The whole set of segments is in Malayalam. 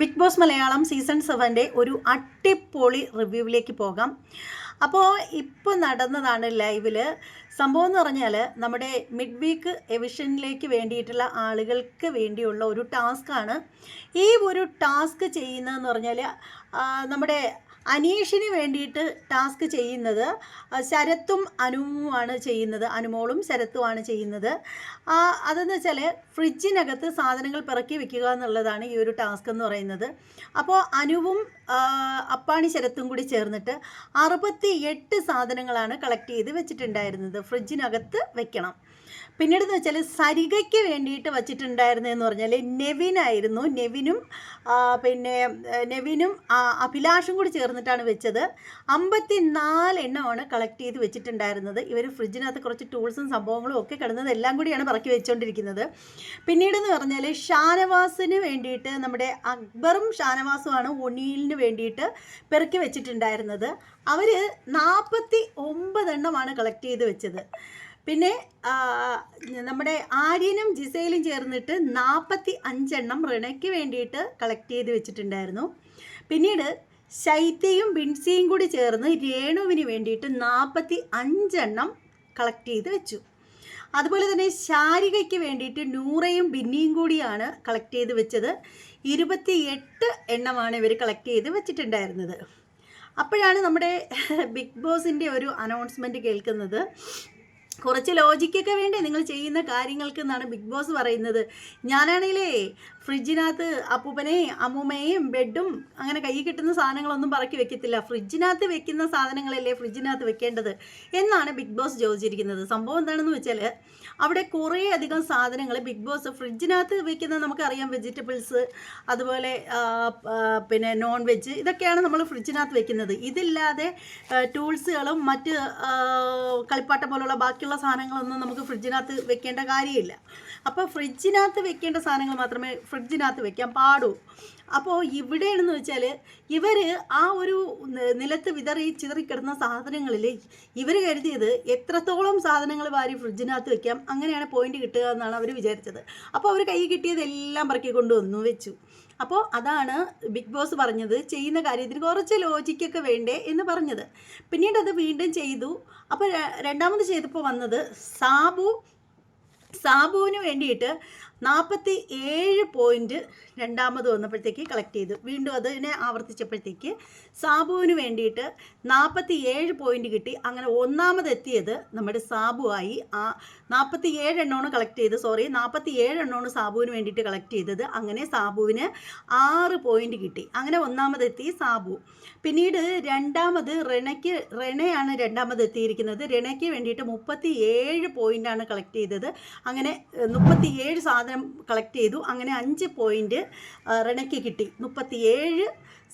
ബിഗ് ബോസ് മലയാളം സീസൺ സെവന്റെ ഒരു അട്ടിപ്പൊളി റിവ്യൂവിലേക്ക് പോകാം. അപ്പോൾ ഇപ്പോൾ നടന്നതാണ് ലൈവിൽ. സംഭവം എന്ന് പറഞ്ഞാൽ നമ്മുടെ മിഡ് വീക്ക് എവിഷനിലേക്ക് വേണ്ടിയിട്ടുള്ള ആളുകൾക്ക് വേണ്ടിയുള്ള ഒരു ടാസ്ക്കാണ്. ഈ ഒരു ടാസ്ക് ചെയ്യുന്നതെന്ന് പറഞ്ഞാൽ നമ്മുടെ അനീഷിന് വേണ്ടിയിട്ട് ടാസ്ക് ചെയ്യുന്നത് ശരത്തും അനുവുമാണ് ചെയ്യുന്നത് അനുമോളും ശരത്തുമാണ് ചെയ്യുന്നത്. അതെന്ന് വെച്ചാൽ ഫ്രിഡ്ജിനകത്ത് സാധനങ്ങൾ പിറക്കി വെക്കുക എന്നുള്ളതാണ് ഈ ഒരു ടാസ്ക് എന്ന് പറയുന്നത്. അപ്പോൾ അനുവും അപ്പാണി ശരത്തും കൂടി ചേർന്നിട്ട് അറുപത്തി എട്ട് സാധനങ്ങളാണ് കളക്ട് ചെയ്ത് വെച്ചിട്ടുണ്ടായിരുന്നത്. ഫ്രിഡ്ജിനകത്ത് വെക്കണം. പിന്നീട് എന്ന് വെച്ചാൽ സരികയ്ക്ക് വേണ്ടിയിട്ട് വച്ചിട്ടുണ്ടായിരുന്നതെന്ന് പറഞ്ഞാൽ നെവിനായിരുന്നു. നെവിനും പിന്നെ നെവിനും അഭിലാഷും കൂടി ചേർന്നിട്ടാണ് വെച്ചത്. അമ്പത്തി നാല് എണ്ണമാണ് കളക്ട് ചെയ്ത് വെച്ചിട്ടുണ്ടായിരുന്നത്. ഇവർ ഫ്രിഡ്ജിനകത്ത് കുറച്ച് ടൂൾസും സംഭവങ്ങളും ഒക്കെ കിടന്നത് എല്ലാം കൂടിയാണ് പറക്കി വെച്ചുകൊണ്ടിരിക്കുന്നത് പിന്നീടെന്ന് പറഞ്ഞാൽ ഷാനവാസിന് വേണ്ടിയിട്ട് നമ്മുടെ അക്ബറും ഷാനവാസുമാണ് ഒണിയിലിന് വേണ്ടിയിട്ട് പെറുക്കി വെച്ചിട്ടുണ്ടായിരുന്നത്. അവർ നാൽപ്പത്തി ഒമ്പതെണ്ണമാണ് കളക്ട് ചെയ്ത് വെച്ചത്. പിന്നെ നമ്മുടെ ആര്യനും ജിസയിലും ചേർന്നിട്ട് നാൽപ്പത്തി അഞ്ചെണ്ണം റിണയ്ക്ക് വേണ്ടിയിട്ട് കളക്ട് ചെയ്ത് വെച്ചിട്ടുണ്ടായിരുന്നു. പിന്നീട് ശൈത്യയും ബിൻസിയും കൂടി ചേർന്ന് രേണുവിന് വേണ്ടിയിട്ട് നാൽപ്പത്തി അഞ്ചെണ്ണം കളക്ട് ചെയ്ത് വെച്ചു. അതുപോലെ തന്നെ ശാരികയ്ക്ക് വേണ്ടിയിട്ട് നൂറയും ബിന്നിയും കൂടിയാണ് കളക്ട് ചെയ്ത് വെച്ചത്. ഇരുപത്തി എട്ട് എണ്ണമാണ് ഇവർ കളക്ട് ചെയ്ത് വെച്ചിട്ടുണ്ടായിരുന്നത്. അപ്പോഴാണ് നമ്മുടെ ബിഗ് ബോസിന്റെ ഒരു അനൗൺസ്മെന്റ് കേൾക്കുന്നത്. കുറച്ച് ലോജിക്കൊക്കെ വേണ്ടേ? നിങ്ങൾ ചെയ്യുന്ന കാര്യങ്ങൾക്ക് എന്നാണ് ബിഗ് ബോസ് പറയുന്നത്. ഞാനാണെങ്കിലേ ഫ്രിഡ്ജിനകത്ത് അപ്പൂപ്പനെയും അമ്മൂമ്മയും ബെഡും അങ്ങനെ കൈ കിട്ടുന്ന സാധനങ്ങളൊന്നും പറക്കി വെക്കത്തില്ല. ഫ്രിഡ്ജിനകത്ത് വെക്കുന്ന സാധനങ്ങളല്ലേ ഫ്രിഡ്ജിനകത്ത് വെക്കേണ്ടത് എന്നാണ് ബിഗ് ബോസ് ചോദിച്ചിരിക്കുന്നത്. സംഭവം എന്താണെന്ന് വെച്ചാൽ അവിടെ കുറേ അധികം സാധനങ്ങൾ ബിഗ് ബോസ് ഫ്രിഡ്ജിനകത്ത് വെക്കുന്നത് നമുക്കറിയാം വെജിറ്റബിൾസ് അതുപോലെ പിന്നെ നോൺ വെജ് ഇതൊക്കെയാണ് നമ്മൾ ഫ്രിഡ്ജിനകത്ത് വെക്കുന്നത്. ഇതില്ലാതെ ടൂൾസുകളും മറ്റ് കളിപ്പാട്ടം പോലുള്ള പോലുള്ള ബാക്കിയുള്ള സാധനങ്ങളൊന്നും നമുക്ക് ഫ്രിഡ്ജിനകത്ത് വെക്കേണ്ട കാര്യമില്ല. അപ്പോൾ ഫ്രിഡ്ജിനകത്ത് വെക്കേണ്ട സാധനങ്ങൾ മാത്രമേ ഫ്രിഡ്ജിനകത്ത് വെക്കാൻ പാടൂ അപ്പോൾ ഇവിടെയാണെന്ന് വെച്ചാൽ ഇവർ ആ ഒരു നിലത്ത് വിതറി ചിതറിക്കിടന്ന സാധനങ്ങളിൽ ഇവർ കരുതിയത് എത്രത്തോളം സാധനങ്ങൾ വാരി ഫ്രിഡ്ജിനകത്ത് വെക്കാം അങ്ങനെയാണ് പോയിന്റ് കിട്ടുക എന്നാണ് അവർ വിചാരിച്ചത്. അപ്പോൾ അവർ കൈ കിട്ടിയതെല്ലാം പറക്കി കൊണ്ടുവന്നു വെച്ചു. അപ്പോൾ അതാണ് ബിഗ് ബോസ് പറഞ്ഞത് ചെയ്യുന്ന കാര്യത്തിന് കുറച്ച് ലോജിക്കൊക്കെ വേണ്ടേ എന്ന് പറഞ്ഞത്. പിന്നീട് അത് വീണ്ടും ചെയ്തു. അപ്പോൾ രണ്ടാമത് ചെയ്തപ്പോൾ വന്നത് സാബു സാബുവിന് വേണ്ടിയിട്ട് നാൽപ്പത്തി ഏഴ് പോയിന്റ് രണ്ടാമത് വന്നപ്പോഴത്തേക്ക് കളക്ട് ചെയ്തു. വീണ്ടും അതിനെ ആവർത്തിച്ചപ്പോഴത്തേക്ക് സാബുവിന് വേണ്ടിയിട്ട് നാൽപ്പത്തി ഏഴ് പോയിന്റ് കിട്ടി. അങ്ങനെ ഒന്നാമതെത്തിയത് നമ്മുടെ സാബു ആയി. ആ നാൽപ്പത്തി ഏഴ് എണ്ണമാണ് കളക്ട് ചെയ്ത്. സോറി നാൽപ്പത്തി ഏഴ് എണ്ണമാണ് സാബുവിന് വേണ്ടിയിട്ട് കളക്ട് ചെയ്തത്. അങ്ങനെ സാബുവിന് ആറ് പോയിന്റ് കിട്ടി. അങ്ങനെ ഒന്നാമതെത്തി സാബു. പിന്നീട് രണ്ടാമത് റെണയ്ക്ക് റെണയാണ് രണ്ടാമത് എത്തിയിരിക്കുന്നത് റെണയ്ക്ക് വേണ്ടിയിട്ട് മുപ്പത്തി ഏഴ് പോയിന്റാണ് കളക്ട് ചെയ്തത്. അങ്ങനെ മുപ്പത്തി ഏഴ് സാധനം കളക്ട് ചെയ്തു. അങ്ങനെ അഞ്ച് പോയിന്റ് റെണയ്ക്ക് കിട്ടി. മുപ്പത്തി ഏഴ്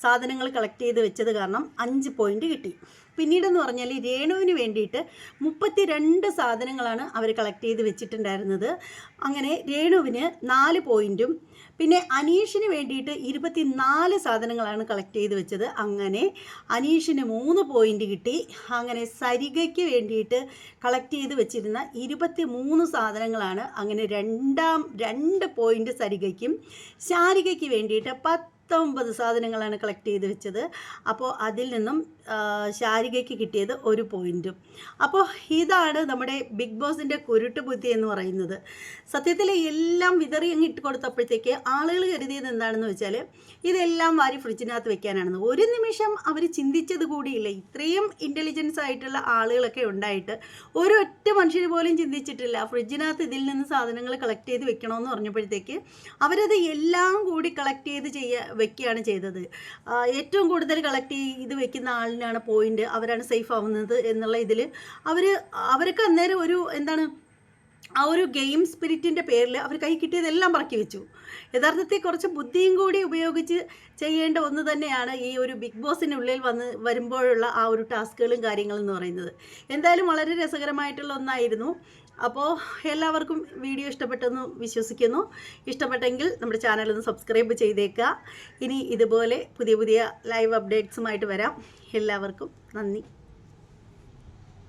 സാധനങ്ങൾ കളക്ട് ചെയ്ത് വെച്ചത് കാരണം അഞ്ച് പോയിന്റ് കിട്ടി. പിന്നീടെന്ന് പറഞ്ഞാൽ രേണുവിന് വേണ്ടിയിട്ട് മുപ്പത്തി രണ്ട് സാധനങ്ങളാണ് അവർ കളക്ട് ചെയ്ത് വെച്ചിട്ടുണ്ടായിരുന്നത്. അങ്ങനെ രേണുവിന് നാല് പോയിന്റും പിന്നെ അനീഷിന് വേണ്ടിയിട്ട് ഇരുപത്തി നാല് സാധനങ്ങളാണ് കളക്ട് ചെയ്ത് വെച്ചത്. അങ്ങനെ അനീഷിന് മൂന്ന് പോയിന്റ് കിട്ടി. അങ്ങനെ സരികയ്ക്ക് വേണ്ടിയിട്ട് കളക്ട് ചെയ്ത് വെച്ചിരുന്ന ഇരുപത്തി മൂന്ന് സാധനങ്ങളാണ്. അങ്ങനെ രണ്ടാം രണ്ട് പോയിന്റ് സരികയ്ക്കും ശാരികയ്ക്ക് വേണ്ടിയിട്ട് പത്തൊമ്പത് സാധനങ്ങളാണ് കളക്ട് ചെയ്ത് വെച്ചത്. അപ്പോൾ അതിൽ നിന്നും ശാരികയ്ക്ക് കിട്ടിയത് ഒരു പോയിന്റും അപ്പോൾ ഇതാണ് നമ്മുടെ ബിഗ് ബോസിന്റെ കുരുട്ട് ബുദ്ധി എന്ന് പറയുന്നത്. സത്യത്തിൽ എല്ലാം വിതറി അങ്ങ് ഇട്ട് കൊടുത്തപ്പോഴത്തേക്ക് ആളുകൾ കരുതിയത് എന്താണെന്ന് വെച്ചാൽ ഇതെല്ലാം വാരി ഫ്രിഡ്ജിനകത്ത് വെക്കാനാണെന്ന്. ഒരു നിമിഷം അവർ ചിന്തിച്ചത് കൂടിയില്ല. ഇത്രയും ഇന്റലിജൻസ് ആയിട്ടുള്ള ആളുകളൊക്കെ ഉണ്ടായിട്ട് ഒരൊറ്റ മനുഷ്യർ പോലും ചിന്തിച്ചിട്ടില്ല ഫ്രിഡ്ജിനകത്ത് ഇതിൽ നിന്ന് സാധനങ്ങൾ കളക്ട് ചെയ്ത് വെക്കണമെന്ന് പറഞ്ഞപ്പോഴത്തേക്ക് അവരത് എല്ലാം കൂടി കളക്ട് ചെയ്ത് ചെയ്യ വെക്കുകയാണ് ചെയ്തത്. ഏറ്റവും കൂടുതൽ കളക്ട് ചെയ്ത് വെക്കുന്ന ആളിനാണ് പോയിന്റ് അവരാണ് സേഫ് ആവുന്നത് എന്നുള്ള ഇതിൽ അവർ അവർക്ക് അന്നേരം ഒരു എന്താണ് ആ ഒരു ഗെയിം സ്പിരിറ്റിന്റെ പേരിൽ അവർ കൈ കിട്ടിയതെല്ലാം പറക്കി വെച്ചു. യഥാർത്ഥത്തിൽ കുറച്ച് ബുദ്ധിയും കൂടി ഉപയോഗിച്ച് ചെയ്യേണ്ട ഒന്ന് തന്നെയാണ് ഈ ഒരു ബിഗ് ബോസിനുള്ളിൽ വന്ന് വരുമ്പോഴുള്ള ആ ഒരു ടാസ്കുകളും കാര്യങ്ങളും എന്ന് പറയുന്നത്. എന്തായാലും വളരെ രസകരമായിട്ടുള്ള ഒന്നായിരുന്നു. അപ്പോൾ എല്ലാവർക്കും വീഡിയോ ഇഷ്ടപ്പെട്ടെന്ന് വിശ്വസിക്കുന്നു. ഇഷ്ടപ്പെട്ടെങ്കിൽ നമ്മുടെ ചാനൽ ഒന്ന് സബ്സ്ക്രൈബ് ചെയ്തേക്കുക. ഇനി ഇതുപോലെ പുതിയ പുതിയ ലൈവ് അപ്ഡേറ്റ്സുമായിട്ട് വരാം. എല്ലാവർക്കും നന്ദി.